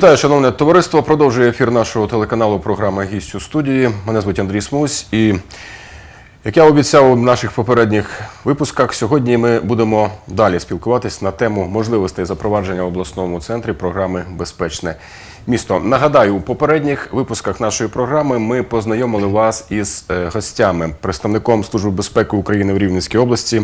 Вітаю, шановне товариство. Продовжує ефір нашого телеканалу програма Гість у студії. Мене звуть Андрій Смусь. І як я обіцяв у наших попередніх випусках, сьогодні ми будемо далі спілкуватись на тему можливостей запровадження в обласному центрі програми Безпечне місто. Нагадаю, у попередніх випусках нашої програми ми познайомили вас із е, гостями, представником Служби безпеки України в Рівненській області,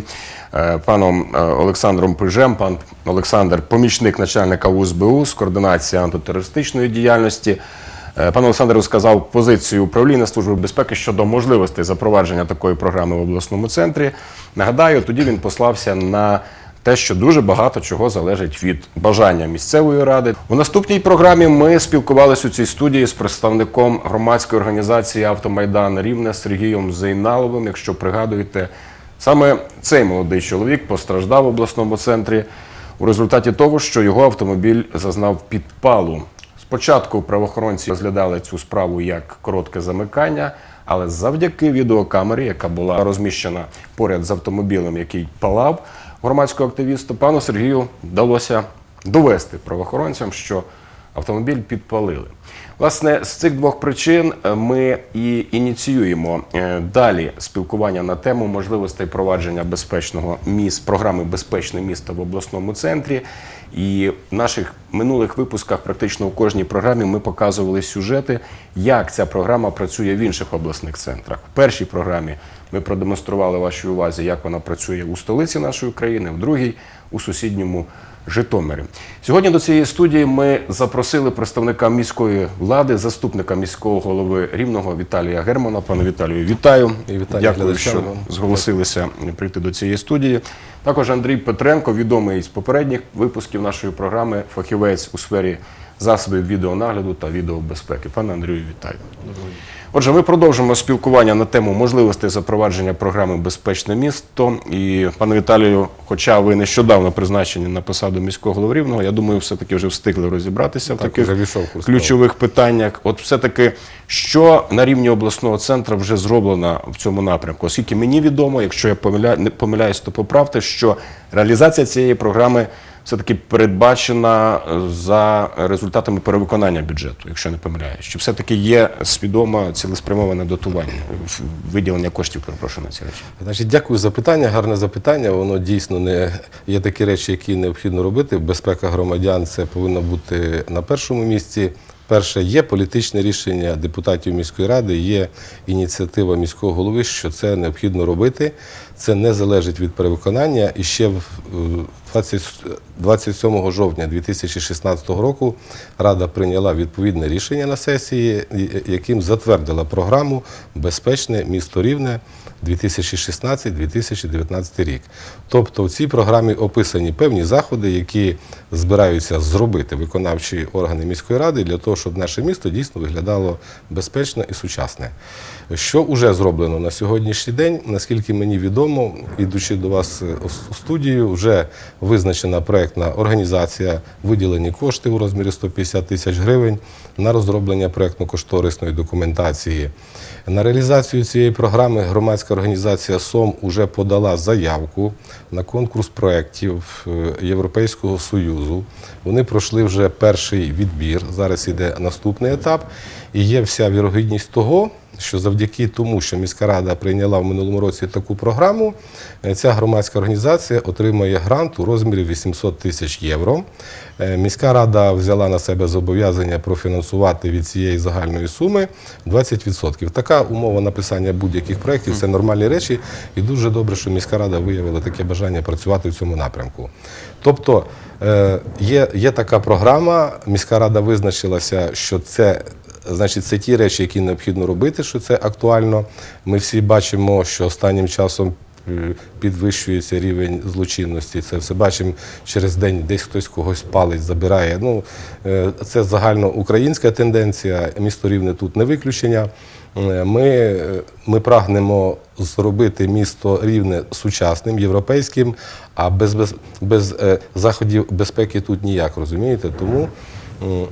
е, паном е, Олександром Пижем. Пан Олександр, помічник начальника УСБУ з координації антитерористичної діяльності. Пан Олександр розказав позицію управління Служби безпеки щодо можливостей запровадження такої програми в обласному центрі. Нагадаю, тоді він послався на те, що дуже багато чого залежить від бажання місцевої ради. У наступній програмі ми спілкувалися у цій студії з представником громадської організації Автомайдан Рівне Сергієм Зейналовим. Якщо пригадуєте, саме цей молодий чоловік постраждав в обласному центрі у результаті того, що його автомобіль зазнав підпалу. Спочатку правоохоронці розглядали цю справу як коротке замикання, але завдяки відеокамері, яка була розміщена поряд з автомобілем, який палав громадського активіста, пану Сергію вдалося довести правоохоронцям, що автомобіль підпалили. Власне, з цих двох причин е, ми і ініціюємо е, далі спілкування на тему можливостей провадження безпечного міст, програми Безпечне місто в обласному центрі. І в наших минулих випусках, практично у кожній програмі, ми показували сюжети, як ця програма працює в інших обласних центрах. В першій програмі ми продемонстрували вашій увазі, як вона працює у столиці нашої країни, в другій у сусідньому Житомирі. Сьогодні до цієї студії ми запросили представника міської влади, заступника міського голови Рівного Віталія Германа. Пане Віталію, вітаю. І вітання Дякую, що вам. зголосилися прийти до цієї студії. Також Андрій Петренко, відомий з попередніх випусків нашої програми, фахівець у сфері засобів відеонагляду та відеобезпеки. Пане Андрію, вітаю. Отже, ми продовжимо спілкування на тему можливостей запровадження програми Безпечне місто. І пане Віталію, хоча ви нещодавно призначені на посаду міського голови Рівного, я думаю, все-таки вже встигли розібратися в таких ключових питаннях. От все-таки, що на рівні обласного центру вже зроблено в цьому напрямку? Оскільки мені відомо, якщо я помиляюсь, то поправте, що реалізація цієї програми все-таки передбачена е, за результатами перевиконання бюджету, якщо не помиляюсь. Чи все-таки є свідоме цілеспрямоване дотування, виділення коштів, перепрошую на ці речі? Значить, дякую за питання, гарне запитання. Воно дійсно не є такі речі, які необхідно робити. Безпека громадян це повинно бути на першому місці. Перше, є політичне рішення депутатів міської ради, є ініціатива міського голови, що це необхідно робити. Це не залежить від перевиконання. І ще в 20 27 жовтня 2016 року Рада прийняла відповідне рішення на сесії, яким затвердила програму Безпечне місто Рівне 2016-2019 рік. Тобто в цій програмі описані певні заходи, які збираються зробити виконавчі органи міської ради для того, щоб наше місто дійсно виглядало безпечно і сучасне. Що вже зроблено на сьогоднішній день, наскільки мені відомо, ідучи до вас е, у студію, вже визначена проєктна організація, виділені кошти у розмірі 150 тисяч гривень на розроблення проєктно-кошторисної документації. На реалізацію цієї програми громадська організація СОМ вже подала заявку на конкурс проєктів е, Європейського Союзу. Вони пройшли вже перший відбір. Зараз іде наступний етап. І є вся вірогідність того, що завдяки тому, що міська рада прийняла в минулому році таку програму, е, ця громадська організація отримає грант у розмірі 800 тисяч євро. Е, Міська рада взяла на себе зобов'язання профінансувати від цієї загальної суми 20%. Така умова написання будь-яких проєктів це нормальні речі, і дуже добре, що міська рада виявила таке бажання працювати в цьому напрямку. Тобто е, є, є така програма, міська рада визначилася, що це Значить, це ті речі, які необхідно робити, що це актуально. Ми всі бачимо, що останнім часом е, підвищується рівень злочинності. Це все бачимо через день, десь хтось когось палить, забирає. Ну, е, це загальноукраїнська тенденція. Місто Рівне тут не виключення. Е, Ми, ми прагнемо зробити місто рівне сучасним, європейським, а без, без, без заходів безпеки тут ніяк, розумієте? Тому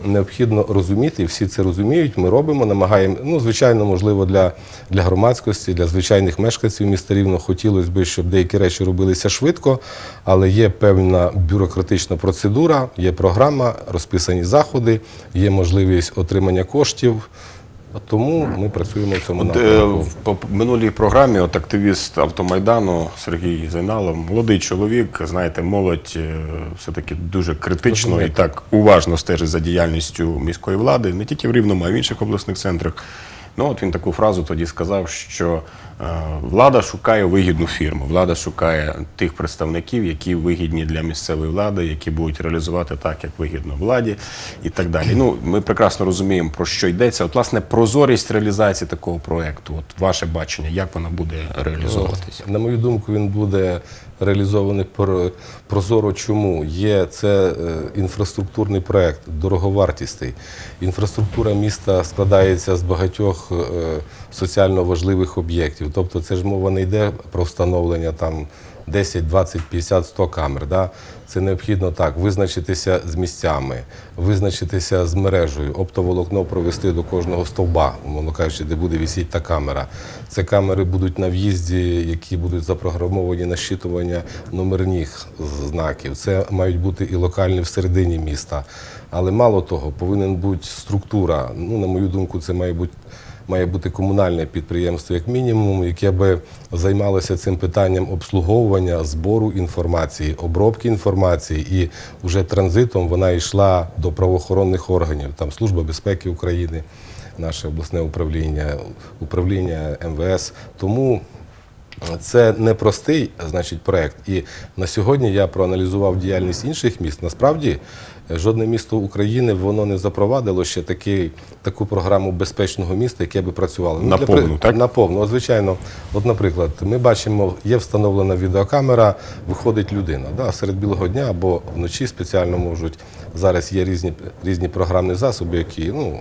необхідно розуміти, і всі це розуміють. Ми робимо, намагаємо. Ну, звичайно, можливо, для, для громадськості, для звичайних мешканців міста Рівно хотілося б, щоб деякі речі робилися швидко, але є певна бюрократична процедура, є програма, розписані заходи, є можливість отримання коштів. Тому ми працюємо в цьому е, напрямку. в минулій програмі от активіст автомайдану Сергій Зайналов, молодий чоловік, знаєте, молодь е, все-таки дуже критично і так уважно стежить за діяльністю міської влади, не тільки в Рівному, а й в інших обласних центрах. Ну от він таку фразу тоді сказав, що влада шукає вигідну фірму, влада шукає тих представників, які вигідні для місцевої влади, які будуть реалізувати так, як вигідно владі, і так далі. Ну ми прекрасно розуміємо про що йдеться. От власне прозорість реалізації такого проекту. От ваше бачення, як вона буде реалізовуватися? На мою думку, він буде реалізований про- прозоро. Чому? Є це е, інфраструктурний проект, дороговартісний. Інфраструктура міста складається з багатьох е, соціально важливих об'єктів. Тобто, це ж мова не йде про встановлення там 10, 20, 50, 100 камер. Да? Це необхідно так визначитися з місцями, визначитися з мережею, оптоволокно провести до кожного стовба, умовно кажучи, де буде висіти та камера. Це камери будуть на в'їзді, які будуть запрограмовані на щитування номерних знаків. Це мають бути і локальні всередині міста. Але мало того, повинен бути структура. Ну, на мою думку, це має бути має бути комунальне підприємство, як мінімум, яке би займалося цим питанням обслуговування, збору інформації, обробки інформації, і вже транзитом вона йшла до правоохоронних органів, там Служба безпеки України, наше обласне управління, управління МВС. Тому це непростий, значить, проект. І на сьогодні я проаналізував діяльність інших міст. Насправді, жодне місто України воно не запровадило ще такий, таку програму безпечного міста, яке би працювало. На для так? На повну. От, звичайно, от, наприклад, ми бачимо, є встановлена відеокамера, виходить людина. Да, серед білого дня або вночі спеціально можуть. Зараз є різні, різні програмні засоби, які, ну.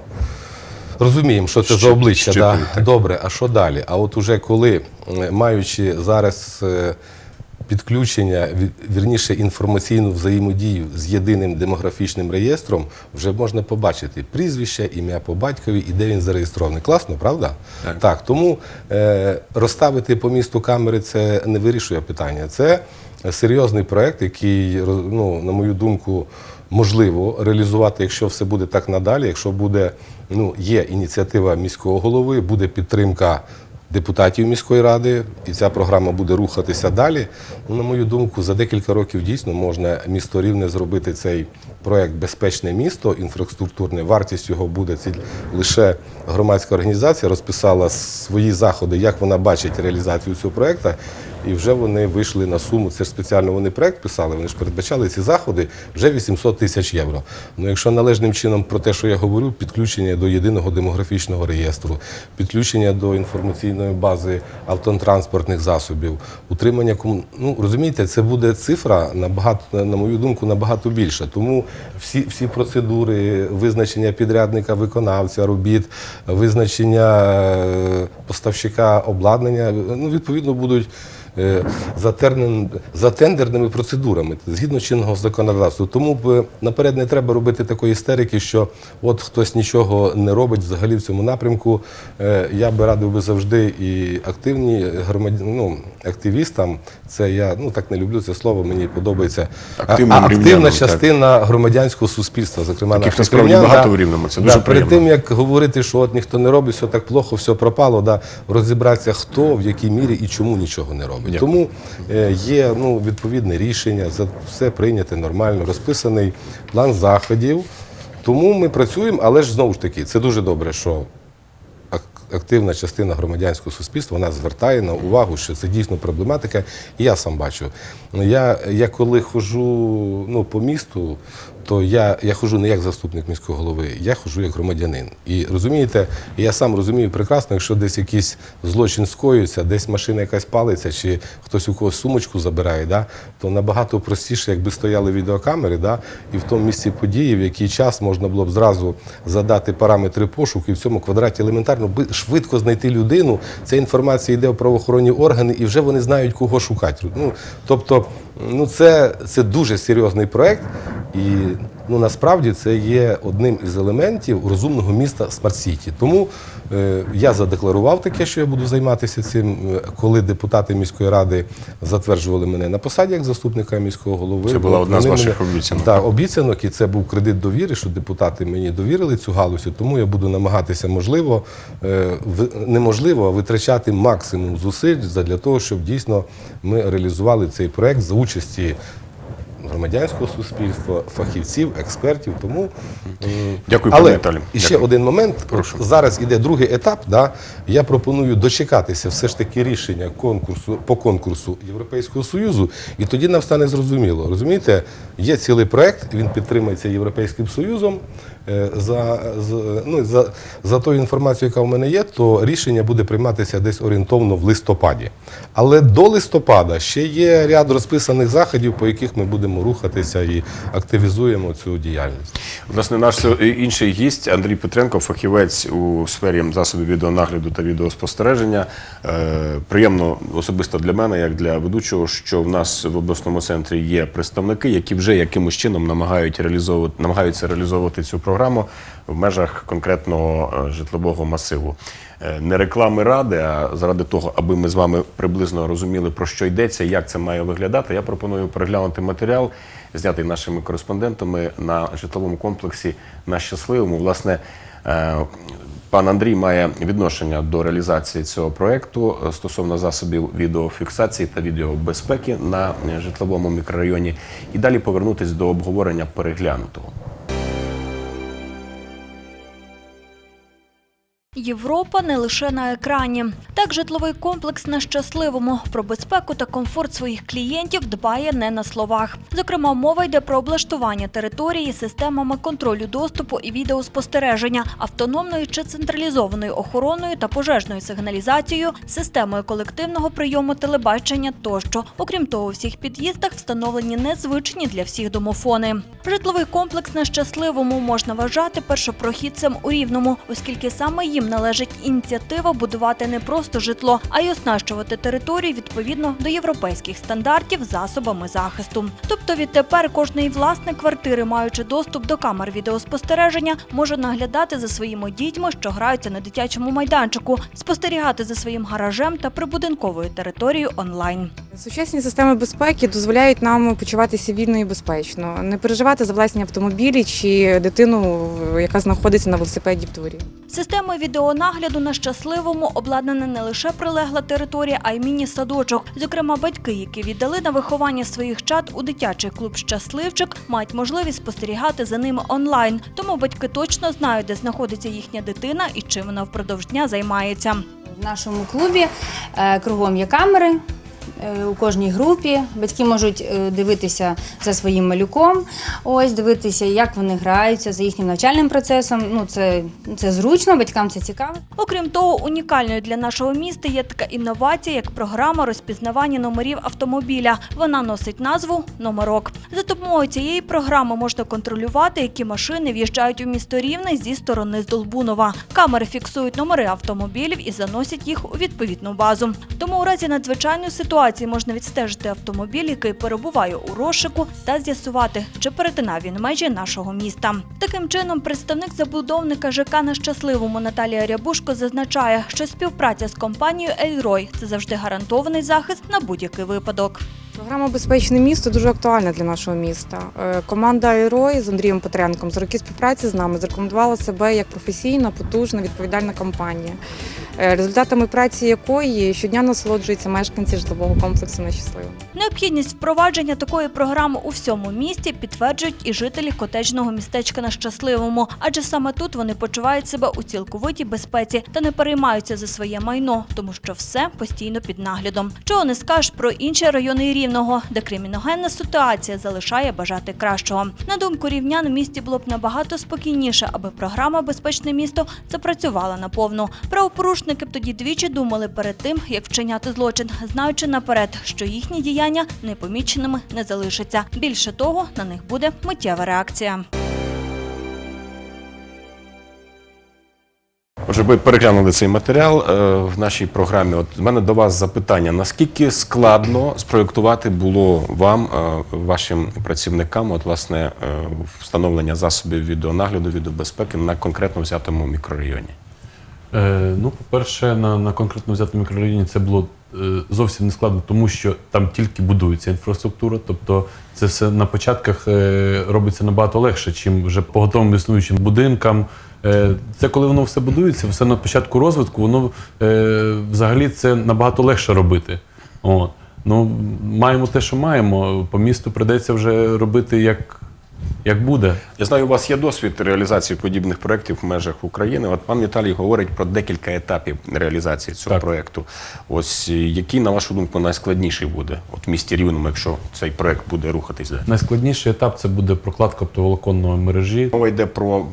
Розуміємо, що це за обличчя. Да. так. Добре, а що далі? А от уже коли, е, маючи зараз е, підключення, ві- вірніше інформаційну взаємодію з єдиним демографічним реєстром, вже можна побачити прізвище, ім'я по батькові і де він зареєстрований. Класно, правда? Так. тому е, розставити по місту камери це не вирішує питання. Це серйозний проект, який, ну, на мою думку, можливо реалізувати, якщо все буде так надалі, якщо буде, ну, є ініціатива міського голови, буде підтримка депутатів міської ради, і ця програма буде рухатися далі. Ну, на мою думку, за декілька років дійсно можна місто рівне зробити цей проект Безпечне місто, інфраструктурне. Вартість його буде ці лише громадська організація розписала свої заходи, як вона бачить реалізацію цього проекту. І вже вони вийшли на суму. Це ж спеціально вони проект писали. Вони ж передбачали ці заходи вже 800 тисяч євро. Ну якщо належним чином про те, що я говорю, підключення до єдиного демографічного реєстру, підключення до інформаційної бази автотранспортних засобів, утримання кому... ну розумієте, це буде цифра набагато, на мою думку, набагато більша. Тому всі, всі процедури, визначення підрядника, виконавця робіт, визначення е, поставщика обладнання, ну відповідно будуть за, термін, за тендерними процедурами згідно чинного законодавства. Тому б наперед не треба робити такої істерики, що от хтось нічого не робить взагалі в цьому напрямку. Е, Я би радив би завжди і активні громадян, ну, активістам. Це я ну так не люблю це слово, мені подобається. Активним а активна рівнянам, так. частина громадянського суспільства, зокрема Таких насправді багато в Рівному, це Да, дуже Перед тим, як говорити, що от ніхто не робить, все так плохо, все пропало, да, розібратися, хто, в якій мірі і чому нічого не робить. Дякую. Тому е, є ну, відповідне рішення, за все прийняте нормально, розписаний план заходів. Тому ми працюємо, але ж знову ж таки, це дуже добре, що активна частина громадянського суспільства вона звертає на увагу, що це дійсно проблематика. І я сам бачу. Я, я коли хожу ну, по місту, то я, я хожу не як заступник міського голови, я хожу як громадянин. І розумієте, я сам розумію прекрасно, якщо десь якийсь злочин скоюється, десь машина якась палиться, чи хтось у когось сумочку забирає, да, то набагато простіше, якби стояли відеокамери, да, і в тому місці події, в який час можна було б зразу задати параметри пошуку і в цьому квадраті елементарно швидко знайти людину. Ця інформація йде в правоохоронні органи, і вже вони знають, кого шукати. Ну, тобто, ну це, це дуже серйозний проект. І ну насправді це є одним із елементів розумного міста Смарт Сіті. Тому е, я задекларував таке, що я буду займатися цим, е, коли депутати міської ради затверджували мене на посаді як заступника міського голови. Це була одна з ваших мене- обіцянок. Так, обіцянок, і це був кредит довіри, що депутати мені довірили цю галузь, тому я буду намагатися, можливо, е, в- неможливо, а витрачати максимум зусиль для того, щоб дійсно ми реалізували цей проект за участі громадянського суспільства, фахівців, експертів. Тому Дякую, пане але і ще Дякую. один момент. Прошу. Зараз іде другий етап. Да? Я пропоную дочекатися все ж таки рішення конкурсу по конкурсу Європейського Союзу, і тоді нам стане зрозуміло. Розумієте, є цілий проект, він підтримується Європейським Союзом. Е, За, ну, за, за тою інформацією, яка в мене є, то рішення буде прийматися десь орієнтовно в листопаді. Але до листопада ще є ряд розписаних заходів, по яких ми будемо рухатися і активізуємо цю діяльність. Власне, наш інший гість Андрій Петренко, фахівець у сфері засобів відеонагляду та відеоспостереження. Е, Приємно особисто для мене, як для ведучого, що в нас в обласному центрі є представники, які вже якимось чином намагають реалізовувати, намагаються реалізовувати цю програму в межах конкретного е, житлового масиву. Е, Не реклами ради, а заради того, аби ми з вами приблизно розуміли, про що йдеться, як це має виглядати. Я пропоную переглянути матеріал, знятий нашими кореспондентами на житловому комплексі на щасливому. Власне, е, пан Андрій має відношення до реалізації цього проекту стосовно засобів відеофіксації та відеобезпеки на житловому мікрорайоні. І далі повернутись до обговорення переглянутого. Європа не лише на екрані. Так, житловий комплекс на щасливому про безпеку та комфорт своїх клієнтів дбає не на словах. Зокрема, мова йде про облаштування території системами контролю доступу і відеоспостереження, автономною чи централізованою охороною та пожежною сигналізацією, системою колективного прийому телебачення тощо. Окрім того, у всіх під'їздах встановлені незвичні для всіх домофони. Житловий комплекс на щасливому можна вважати першопрохідцем у рівному, оскільки саме їм належить ініціатива будувати не просто житло, а й оснащувати територію відповідно до європейських стандартів засобами захисту. Тобто відтепер кожний власник квартири, маючи доступ до камер відеоспостереження, може наглядати за своїми дітьми, що граються на дитячому майданчику, спостерігати за своїм гаражем та прибудинковою територією онлайн. Сучасні системи безпеки дозволяють нам почуватися вільно і безпечно, не переживати за власні автомобілі чи дитину, яка знаходиться на велосипеді в дворі. Системою відеонагляду на щасливому обладнана не лише прилегла територія, а й міні-садочок. Зокрема, батьки, які віддали на виховання своїх чад у дитячий клуб Щасливчик, мають можливість спостерігати за ними онлайн. Тому батьки точно знають, де знаходиться їхня дитина і чим вона впродовж дня займається. В нашому клубі е, кругом є камери. Е, У кожній групі батьки можуть е, дивитися за своїм малюком, ось дивитися, як вони граються за їхнім навчальним процесом. Ну це, це зручно, батькам це цікаво. Окрім того, унікальною для нашого міста є така інновація, як програма розпізнавання номерів автомобіля. Вона носить назву Номерок. За допомогою цієї програми можна контролювати, які машини в'їжджають у місто Рівне зі сторони Здолбунова. Камери фіксують номери автомобілів і заносять їх у відповідну базу. Тому у разі надзвичайної ситуації можна відстежити автомобіль, який перебуває у розшику, та з'ясувати, чи перетинав він межі нашого міста. Таким чином, представник забудовника ЖК на щасливому Наталія Рябушко зазначає, що співпраця з компанією Ельрой це завжди гарантований захист на будь-який випадок. Програма Безпечне місто дуже актуальна для нашого міста. Е, Команда «Аерой» з Андрієм Петренком за роки співпраці з нами зарекомендувала себе як професійна, потужна, відповідальна компанія, е, результатами праці якої щодня насолоджуються мешканці житлового комплексу на щасливо. Необхідність впровадження такої програми у всьому місті підтверджують і жителі котеджного містечка на щасливому, адже саме тут вони почувають себе у цілковитій безпеці та не переймаються за своє майно, тому що все постійно під наглядом. Чого не скажеш про інші райони рівного, де криміногенна ситуація залишає бажати кращого. На думку рівнян, в місті було б набагато спокійніше, аби програма Безпечне місто запрацювала наповну. Правопорушники б тоді двічі думали перед тим, як вчиняти злочин, знаючи наперед, що їхні діяння непоміченими не залишаться. Більше того, на них буде миттєва реакція. Отже, ви переглянули цей матеріал е, в нашій програмі. От в мене до вас запитання: наскільки складно спроєктувати було вам, е, вашим працівникам, от власне е, встановлення засобів відеонагляду, відеобезпеки на конкретно взятому мікрорайоні? Е, ну, по-перше, на, на конкретно взятому мікрорайоні це було е, зовсім не складно, тому що там тільки будується інфраструктура. Тобто це все на початках е, робиться набагато легше, чим вже по готовим існуючим будинкам. Е, це коли воно все будується, все на початку розвитку, воно е, взагалі це набагато легше робити. От. Ну, маємо те, що маємо. По місту придеться вже робити як, як буде. Я знаю, у вас є досвід реалізації подібних проєктів в межах України. От пан Віталій говорить про декілька етапів реалізації цього Так. проєкту. Ось е, який, на вашу думку, найскладніший буде от в місті Рівному, якщо цей проєкт буде рухатись далі? Найскладніший етап це буде прокладка оптоволоконної мережі. Мова йде про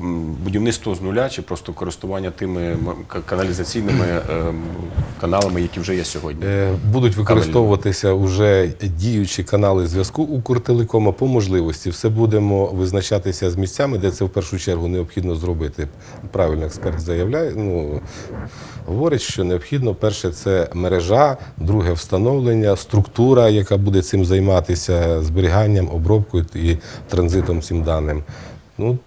будівництво з нуля чи просто користування тими каналізаційними ем, каналами, які вже є сьогодні. Е, Будуть використовуватися вже діючі канали зв'язку Укртелекома по можливості. Все будемо визначатися з місцями, де це в першу чергу необхідно зробити. Правильно, експерт заявляє. Ну говорить, що необхідно перше це мережа, друге встановлення, структура, яка буде цим займатися, зберіганням, обробкою і транзитом цим даним. Ну,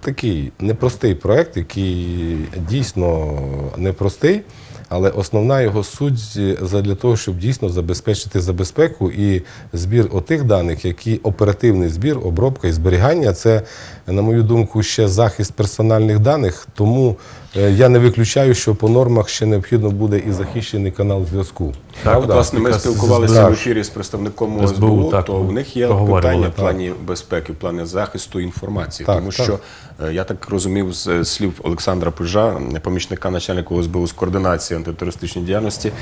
такий непростий проект, який дійсно непростий, але основна його суть для того, щоб дійсно забезпечити забезпеку і збір отих даних, які оперативний збір, обробка і зберігання це, на мою думку, ще захист персональних даних. Тому е, я не виключаю, що по нормах ще необхідно буде і захищений канал зв'язку. Так, от, власне, ми спілкувалися в ефірі з представником СБУ, СБУ так, то в них є питання в плані безпеки, в плані захисту інформації. Так, тому так. що е, я так розумів з е, слів Олександра Пижа, помічника начальника ОСБУ з координації антитерористичної діяльності.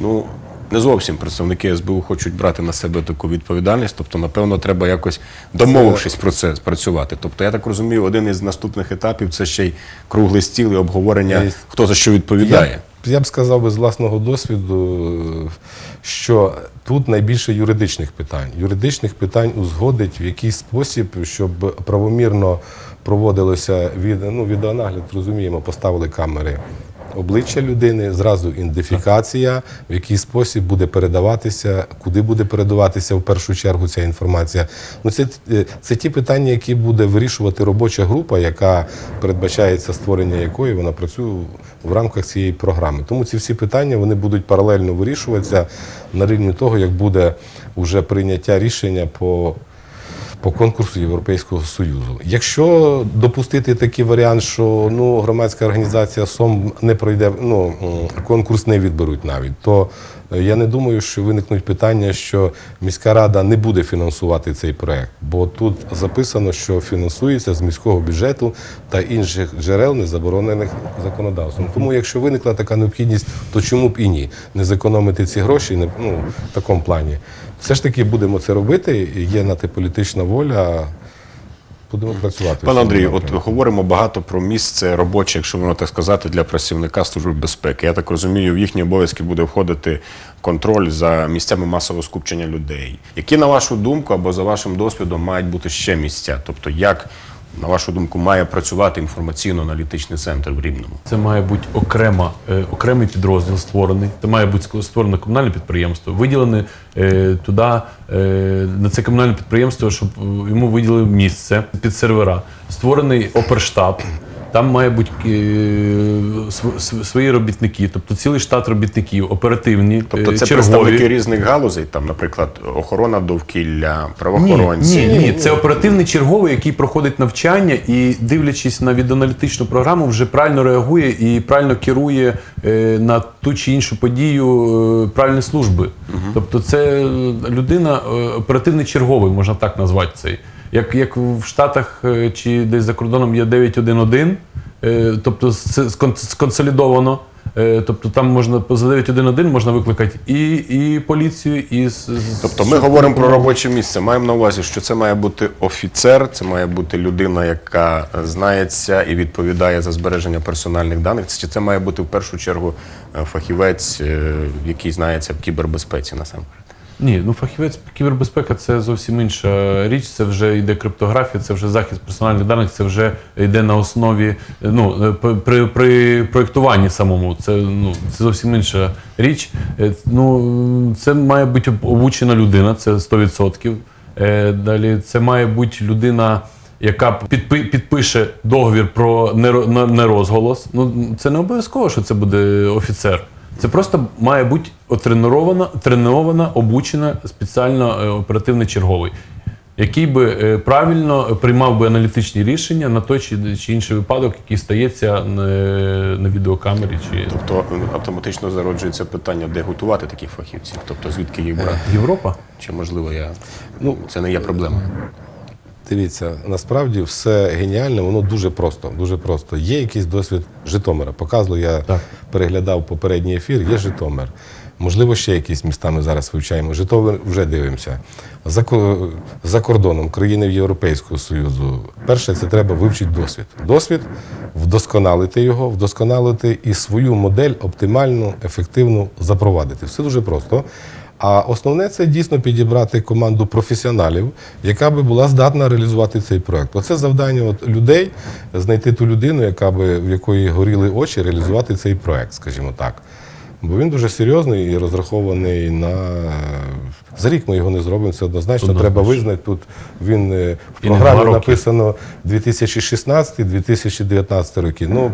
Ну не зовсім представники СБУ хочуть брати на себе таку відповідальність. Тобто, напевно, треба якось домовившись про це спрацювати. Тобто, я так розумію, один із наступних етапів це ще й круглий стіл і обговорення, Є. хто за що відповідає. Я, я б сказав би з власного досвіду, е, що тут найбільше юридичних питань. Юридичних питань узгодить в якийсь спосіб, щоб правомірно проводилося від, ну, відеонагляд, розуміємо, поставили камери. Обличчя людини, зразу ідентифікація, в який спосіб буде передаватися, куди буде передаватися в першу чергу ця інформація. Ну це, е, це ті питання, які буде вирішувати робоча група, яка передбачається створення якої вона працює в рамках цієї програми. Тому ці всі питання вони будуть паралельно вирішуватися на рівні того, як буде вже прийняття рішення по по конкурсу Європейського Союзу. Якщо допустити такий варіант, що ну, громадська організація СОМ не пройде, ну, конкурс не відберуть навіть, то я не думаю, що виникнуть питання, що міська рада не буде фінансувати цей проект, бо тут записано, що фінансується з міського бюджету та інших джерел, не заборонених законодавством. Тому, якщо виникла така необхідність, то чому б і ні? Не зекономити ці гроші ну, в такому плані. Все ж таки будемо це робити. Є на те політична воля. Будемо працювати. Пане Андрію, от говоримо багато про місце робоче, якщо можна так сказати, для працівника служби безпеки. Я так розумію, в їхні обов'язки буде входити контроль за місцями масового скупчення людей. Які, на вашу думку, або за вашим досвідом, мають бути ще місця? Тобто, як, на вашу думку, має працювати інформаційно-аналітичний центр в Рівному? Це має бути окрема, е, окремий підрозділ створений. Це має бути створено комунальне підприємство, виділене е, туди е, на це комунальне підприємство, щоб е, йому виділили місце під сервера. Створений оперштаб. Там має бути е, св- св- свої робітники, тобто цілий штат робітників, оперативні, Тобто е, це чергові. представники різних галузей, там, наприклад, охорона довкілля, правоохоронці. Ні, ні, ні, це оперативний черговий, який проходить навчання і, дивлячись на відеоаналітичну програму, вже правильно реагує і правильно керує е, на ту чи іншу подію правильні служби. Тобто, це людина, оперативний черговий, можна так назвати цей. Як, як в Штатах е, чи десь за кордоном є 911, е, тобто сконсолідовано. Е, Тобто там можна за 911 можна викликати і, і поліцію, і з- Тобто ми говоримо про робоче місце. Маємо на увазі, що це має бути офіцер, це має бути людина, яка знається і відповідає за збереження персональних даних. Чи це має бути в першу чергу фахівець, який знається в кібербезпеці насамперед? Ні, ну фахівець кібербезпека це зовсім інша річ. Це вже йде криптографія, це вже захист персональних даних, це вже йде на основі ну, при, при проєктуванні самому. Це, ну, це зовсім інша річ. Е, Ну, це має бути обучена людина, це 100%. Е, Далі це має бути людина. Яка підпи- підпише договір про неро- нерозголос. Ну це не обов'язково, що це буде офіцер. Це просто має бути отренована, тренована, обучена спеціально е, оперативний черговий, який би е, правильно приймав би аналітичні рішення на той чи, чи інший випадок, який стається на, на відеокамері. Чи Тобто е, автоматично зароджується питання, де готувати таких фахівців, тобто звідки їх брати. Європа? Чи можливо я ну це не є проблема. Дивіться, насправді все геніальне, воно дуже просто. Дуже просто. Є якийсь досвід Житомира. Показував, я Так. переглядав попередній ефір, є Житомир. Можливо, ще якісь міста ми зараз вивчаємо. Житомир вже дивимося. За, за кордоном країни Європейського Союзу. Перше, це треба вивчити досвід. Досвід, вдосконалити його, вдосконалити і свою модель оптимальну, ефективну запровадити. Все дуже просто. А основне це дійсно підібрати команду професіоналів, яка би була здатна реалізувати цей проект. Оце завдання от людей знайти ту людину, яка би в якої горіли очі, реалізувати цей проект, скажімо так. Бо він дуже серйозний і розрахований на за рік ми його не зробимо. Це однозначно. Однозначно. Треба визнати. Тут він е, в програмі роки. написано 2016-2019 роки. Ну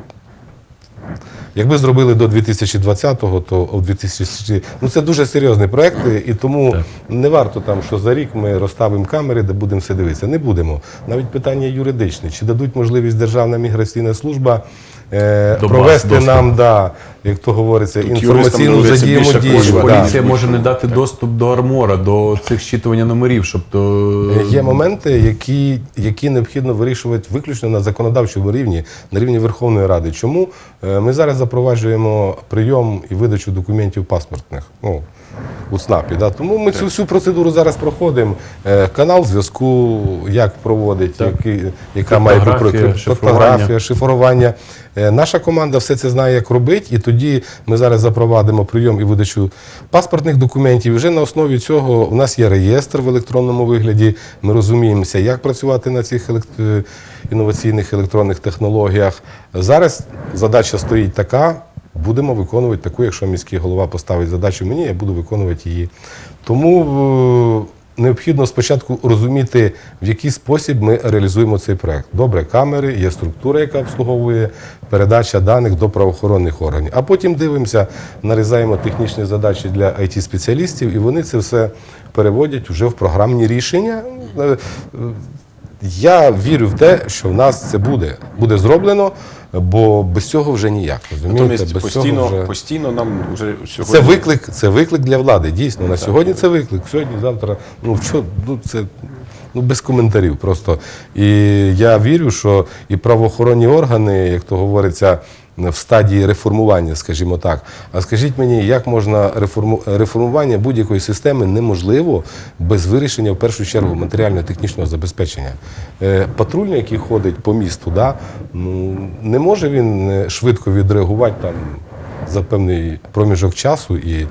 Якби зробили до 2020-го, то у 2000... Ну це дуже серйозний проект, і тому Так. не варто там, що за рік ми розставимо камери, де будемо все дивитися. Не будемо. Навіть питання юридичне. Чи дадуть можливість Державна міграційна служба е, До провести доступ. нам, да, як то говориться, Тут інформаційну доведеться більше взаємодію. коштів. да. Поліція може не дати доступ до армора, до цих щитування номерів, щоб то Є моменти, які, які необхідно вирішувати виключно на законодавчому рівні, на рівні Верховної Ради. Чому Е, ми зараз запроваджуємо прийом і видачу документів паспортних? Ну, у ЦНАПі. Да? Тому ми цю всю процедуру зараз проходимо. Е, Канал зв'язку, як проводить, який, яка має бути Криптографія, шифрування. фотографія, шифрування. Е, Наша команда все це знає, як робити, і тоді ми зараз запровадимо прийом і видачу паспортних документів. І вже на основі цього у нас є реєстр в електронному вигляді. Ми розуміємося, як працювати на цих елект- е, інноваційних електронних технологіях. Зараз задача стоїть така. Будемо виконувати таку, якщо міський голова поставить задачу мені, я буду виконувати її. Тому е, необхідно спочатку розуміти, в який спосіб ми реалізуємо цей проект. Добре, камери, є структура, яка обслуговує передача даних до правоохоронних органів. А потім дивимося, нарізаємо технічні задачі для it спеціалістів і вони це все переводять вже в програмні рішення. Е, е, Я вірю в те, що в нас це буде, буде зроблено, бо без цього вже ніяк. Розумієте? Без постійно, вже... постійно нам вже сьогодні Це виклик, це виклик для влади. Дійсно, на сьогодні це виклик. Сьогодні, завтра. Ну що, ну це ну без коментарів. Просто і я вірю, що і правоохоронні органи, як то говориться. В стадії реформування, скажімо так. А скажіть мені, як можна реформу... реформування будь-якої системи неможливо без вирішення в першу чергу матеріально-технічного забезпечення? Е, патрульний, який ходить по місту, да, ну, не може він е, швидко відреагувати там за певний проміжок часу і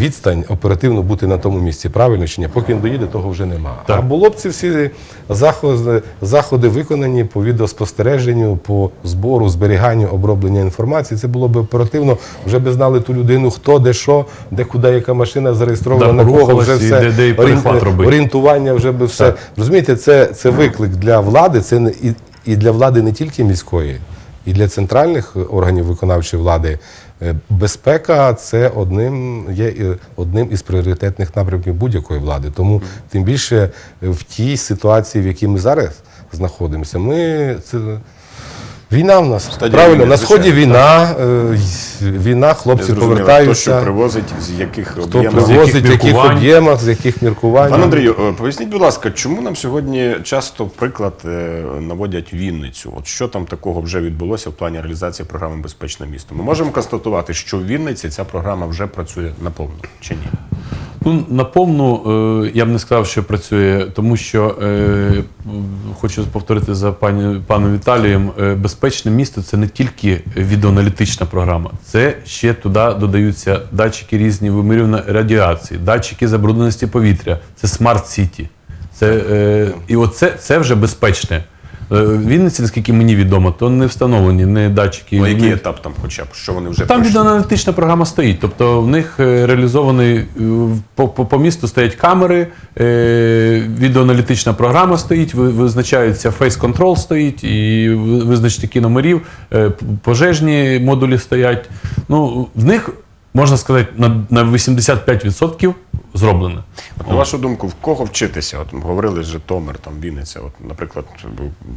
відстань оперативно бути на тому місці. Правильно чи ні? Поки він доїде, того вже нема. Так. А було б ці всі заходи, заходи виконані по відеоспостереженню, по збору, зберіганню, обробленню інформації. Це було б оперативно. Вже би знали ту людину, хто, де що, де куди, яка машина зареєстрована, Да, на кого вже все де- де і орієнтування вже би все. Так. Розумієте, це, це виклик для влади, це не і, і для влади не тільки міської, і для центральних органів виконавчої влади. Е, Безпека це одним є одним із пріоритетних напрямків будь-якої влади. Тому тим більше в тій ситуації, в якій ми зараз знаходимося, ми це. Війна в нас Стадія правильно війни, на сході звичайно, війна, е, війна, хлопці Зрозуміло, хто що привозить, з яких Хто привозить, в яких міркувань. об'ємах, з яких міркувань. Пане Андрію, е, поясніть, будь ласка, чому нам сьогодні часто приклад е, наводять Вінницю? От що там такого вже відбулося в плані реалізації програми Безпечне місто? Ми можемо констатувати, що в Вінниці ця програма вже працює наповну чи ні? Ну, наповну е, я б не сказав, що працює, тому що е, хочу повторити за пані паном Віталієм. е, Безпечне місто це не тільки відеоаналітична програма, це ще туди додаються датчики різні вимірювання радіації, датчики забрудненості повітря, це смарт сіті. Це, і оце це вже безпечне. Е, В Вінниці, наскільки мені відомо, то не встановлені не датчики. Ну, який етап там хоча б, що вони вже там пройшли? відеоаналітична програма стоїть. Тобто в них е, реалізований е, по, по, по місту стоять камери, е, відеоаналітична програма стоїть, ви- визначається фейс-контрол стоїть, і ви- визначники номерів, е, пожежні модулі стоять. Ну, в них, можна сказати, на, на 85% зроблено. От, на вашу думку, в кого вчитися? От говорили Житомир, там Вінниця. От, наприклад,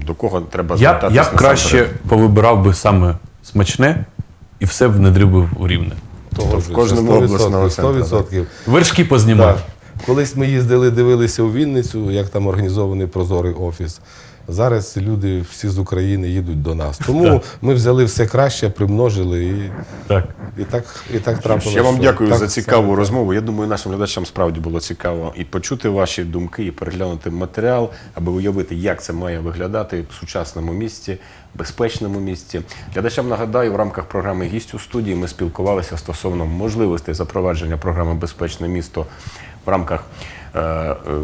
до кого треба звертатися? я б краще повибирав би саме смачне і все внедрив би в рівне. Того в кожному обласному центрі, 100%. Вершки познімав. Колись ми їздили, дивилися у Вінницю, як там організований прозорий офіс. Зараз люди всі з України їдуть до нас. Тому ми взяли все краще, примножили і, Так. і так і так трапилося. Я вам що дякую так за цікаву саме розмову. Я думаю, нашим глядачам справді було цікаво і почути ваші думки, і переглянути матеріал, аби уявити, як це має виглядати в сучасному місті, безпечному місті. Глядачам нагадаю, в рамках програми «Гість у студії ми спілкувалися стосовно можливостей запровадження програми Безпечне місто в рамках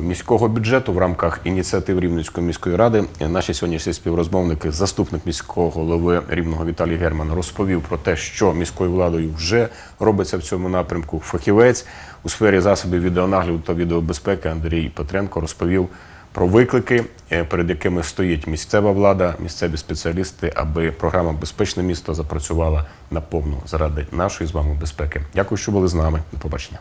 міського бюджету, в рамках ініціатив Рівненської міської ради. Е, Наші сьогоднішні співрозмовники, заступник міського голови Рівного Віталій Герман, розповів про те, що міською владою вже робиться в цьому напрямку. Фахівець у сфері засобів відеонагляду та відеобезпеки Андрій Петренко розповів про виклики, е, перед якими стоїть місцева влада, місцеві спеціалісти, аби програма Безпечне місто запрацювала наповну заради нашої з вами безпеки. Дякую, що були з нами. До побачення.